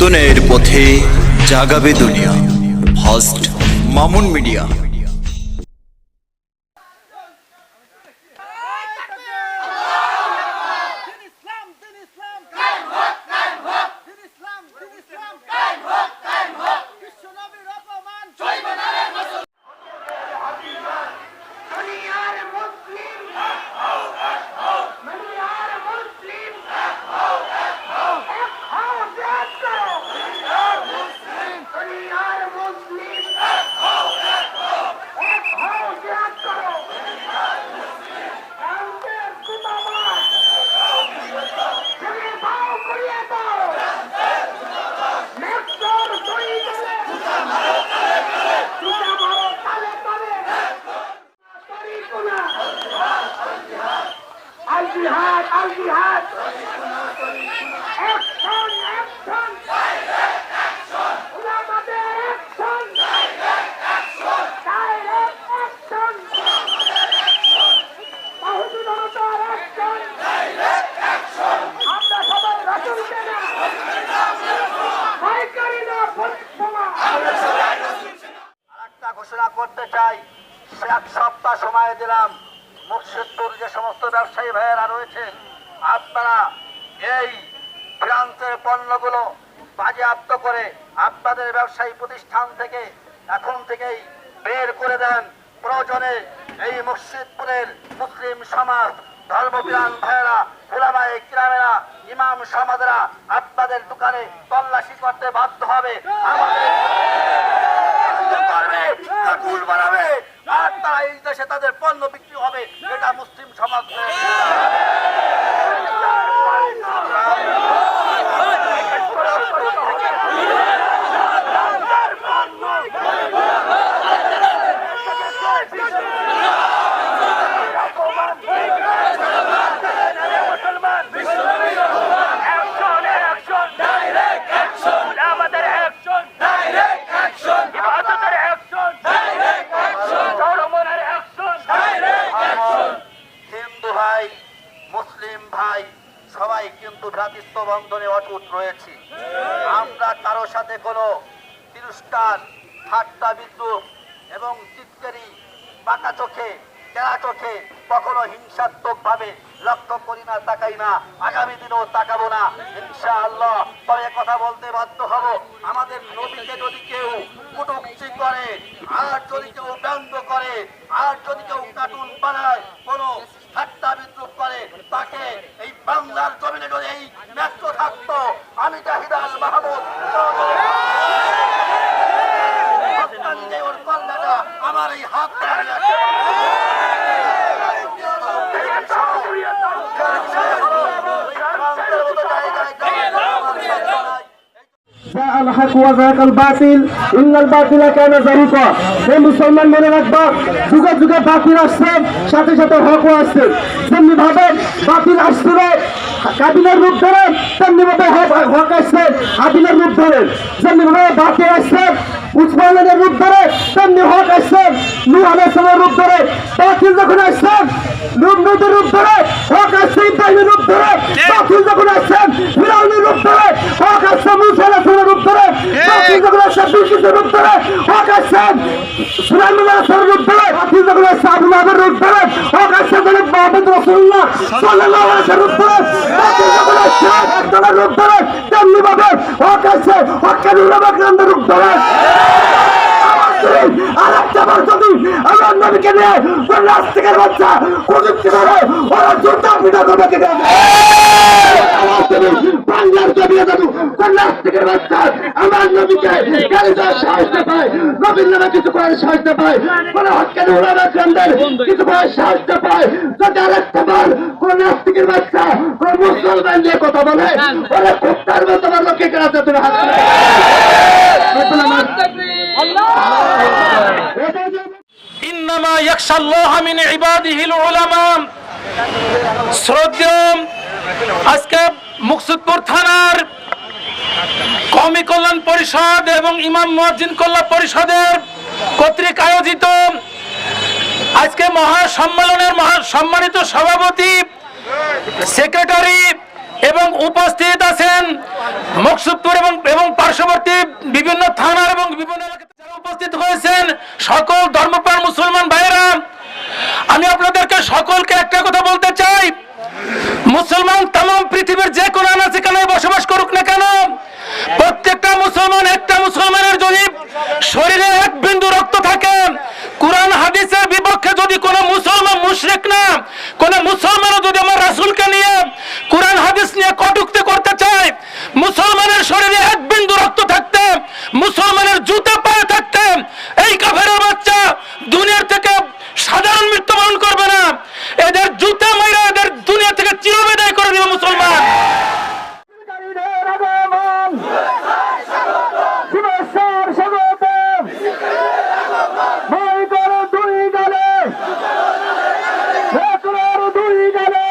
পতনের পথে জাগাবে দুনিয়া। First Mamun media. করতে চাই এক সপ্তাহ সময় দিলাম। মুর্শিদপুর যে সমস্ত ব্যবসায়ী ভাইয়েরা রয়েছে, আপনারা এই প্রান্তের পণ্যগুলো বাজেয়াপ্ত করে আপনাদের ব্যবসায়ী প্রতিষ্ঠান থেকে এখন থেকেই বের করে দেন। প্রয়োজনে এই মুর্শিদপুরের মুসলিম সমাজ, ধর্মপ্রাণ ভাইয়েরা ফুলাবাই কিরামেরা, ইমাম সমাজরা আপনাদের দোকানে তল্লাশি করতে বাধ্য হবে। আমাদের করবে দেশে তাদের পণ্য বিক্রি হবে এটা মুসলিম সমাজ তিরস্কার ঠাট্টা বিদ্রুপ এবং চিৎকারি বাঁকা চোখে কেরা চোখে কখনো হিংসাত্মক ভাবে লক্ষ্য করি না, তাকাই না। আগামী দিনেও তাকাবো না। ইনশাআল্লাহ তবে কথা বলতে বাধ্য হব। আমাদের নবীকে যদি কেউ কুটুক্তি করে, আর যদি কেউ ব্যঙ্গ করে, আর যদি কেউ কার্টুন বানায়, কোনো ঠাট্টা বিদ্রুপ করে, তাকে এই বাংলার জমিনে যদি এই ন্যস্ত থাকতো, আমি জাহিদাল মাহমুদ সন্তানকে ওর কল্যাণটা আমার এই হাত ধরে আছে। মুসলমান মনে রাখবা, যুগে যুগে বাতিল আসছে, সাথে সাথে হকও আসছে। তেমনি ভাবে বাতিল কাবিলের রূপ ধরেন তেমনি ভাবে হক আসছে আবিলের রূপ ধরেন যেমনি ভাবে বাতিল আসছে উসমানের রূপ ধরে, তেমনি হক আসছেন নূর আলাইহিস রূপ ধরে। বাতিল যখন আসছেন নূর নূরের রূপ ধরে, হক আসছে ইব্রাহিমের ধরে বাতিল যখন আসছে ফিরাউনের রূপ ধরে হক আসছে মুসা আলাইহিসসালামের রূপ ধরে বাতিল যখন আসছে বিলকিসের রূপ ধরে হক আসছে সুলাইমান আলাইহিসসালামের রূপ ধরে বাতিল যখন আসছে আবু লাহাবের রূপ ধরে হক আসছে জনাব মুহাম্মদ রাসূলুল্লাহ সাল্লাল্লাহু আলাইহি রূপ ধরে বাতিল যখন আসছে একজনের রূপ ধরে তেমনি ভাবে হক আসছে হকের রূপ ধরে। আর একটা যদি আমার নবীকে নিয়ে কোন নাস্তিকের বাচ্চা প্রযুক্তি ধরে ওরা জুতা পিঠা করবে কে বাংলার জমিয়ে দেবো কোন নাস্তিকের বাচ্চা? আমার নবীকে গালি দেওয়ার সাহস পায় নবীর নামে কিছু করার সাহস পায় কোন হকের উড়াবে কেন্দ্রের কিছু করার সাহস পায়। যদি আর একটা বার কোন নাস্তিকের বাচ্চা কোন মুসলমান নিয়ে কথা বলে ওরা কুত্তার মতো আমার লোককে কেনাতে তুমি হাত পরিষদ এবং ইমাম কল্যাণ পরিষদের কর্তৃক আয়োজিত আজকে মহাসম্মেলনের সম্মানিত সভাপতি, সেক্রেটারি এবং উপস্থিত আছেন মকসুদপুর এবং এবং পার্শ্ববর্তী বিভিন্ন থানার এবং বিভিন্ন উপস্থিত হয়েছেন, সকল ধর্মপ্রাণ মুসলমান ভাইয়েরা সকলকে একটা কথা বলতে চাই। মুসলমান তাম পৃথিবীর যে কোনো সেখানে বসবাস করুক না কেন, প্রত্যেকটা মুসলমান একটা মুসলমানের যদি শরীরে এক বিন্দু রক্ত থাকে কোরআন হাদিসের বিপক্ষে যদি কোনো মুসলমান মুশরিক না কোন মুসলমানও যদি আমার রাসূলকে নিয়ে কোরআন হাদিস নিয়ে কটুক্তি করতে চায় মুসলমানের শরীরে এক বিন্দু রক্ত থাকতে মুসলমানের জুতা পায়ে থাকতে এই কাফেরের বাচ্চা দুনিয়ার থেকে সাধারণ মৃত্যুবরণ করবে না এদের জুতা মাইরা এদের দুনিয়া থেকে চিরবিদায় করে দিবে মুসলমান শিবিকারীদের আগমন শুভেচ্ছার স্বাগতম ভয় করো দুই গালে ভয় দুই গালে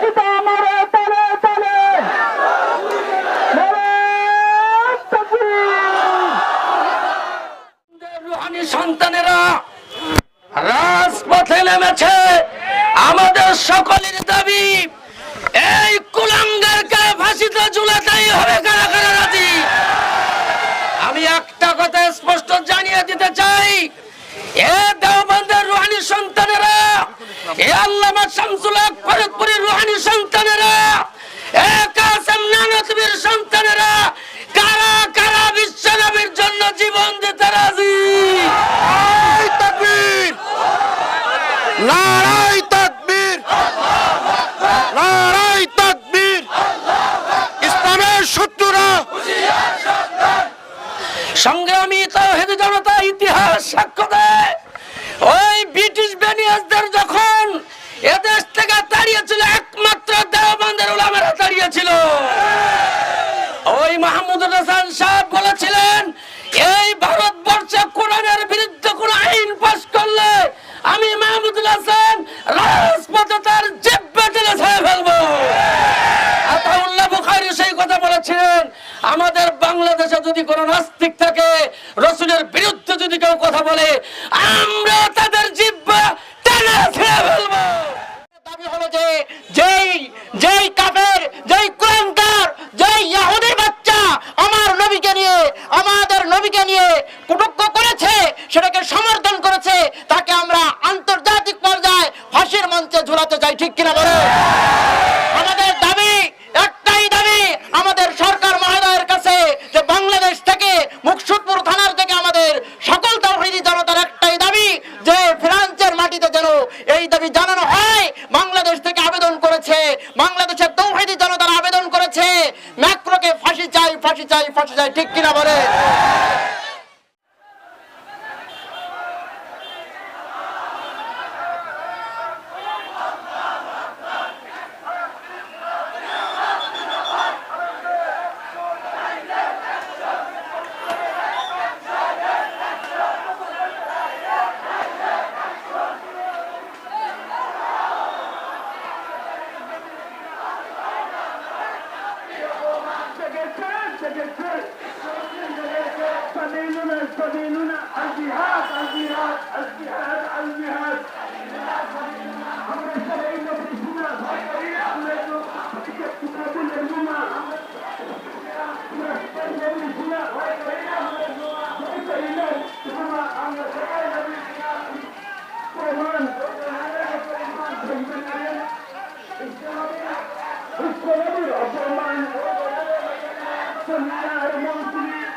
পিতা মারে তালে তালে নারে তাকবীর। রুহানি সন্তানেরা, রাজপথে নেমেছে। আমাদের সকলের দাবি, এই কুলাঙ্গারকে ফাঁসিতে ঝুলাতেই হবে কারা কারা রাজি? আমি একটা কথা স্পষ্ট জানিয়ে দিতে চাই। এ দেওবন্দের রুহানি সন্তানেরা, এ আল্লামা শামসুল হক ফরিদপুরের রুহানি সন্তানেরা, এ কাসেম নানতবীর সন্তানেরা, কারা কারা বিশ্বনবীর জন্য জীবন আমরা তাদের জিব্বা টেনে ফেলব। দাবি হলো যে, যেই যেই কাফের, যেই কুলাঙ্গার যেই ইহুদির বাচ্চা আমার নবীকে নিয়ে, আমাদের নবীকে নিয়ে কুটুক্য করেছে, সেটাকে সমর্থন করেছে, তাকে আমরা আন্তর্জাতিক পর্যায়ে ফাঁসির মঞ্চে ঝুলাতে চাই, ঠিক কিনা বলে আমাদের দাবি একটাই দাবি আমাদের সরকার মহোদয়ের কাছে যে বাংলাদেশ থেকে মুকসুদপুর থানার থেকে আমাদের সকল তৌহিদি জনতার একটাই দাবি যে ফ্রান্সের মাটিতে যেন এই দাবি জানানো হয় বাংলাদেশ থেকে আবেদন করেছে বাংলাদেশের তৌহিদি জনতার আবেদন করেছে ম্যাক্রোকে ফাঁসি চাই ফাঁসি চাই ফাঁসি চাই ঠিক কিনা বলে নবীর অপমান সোনার মন্ত্রী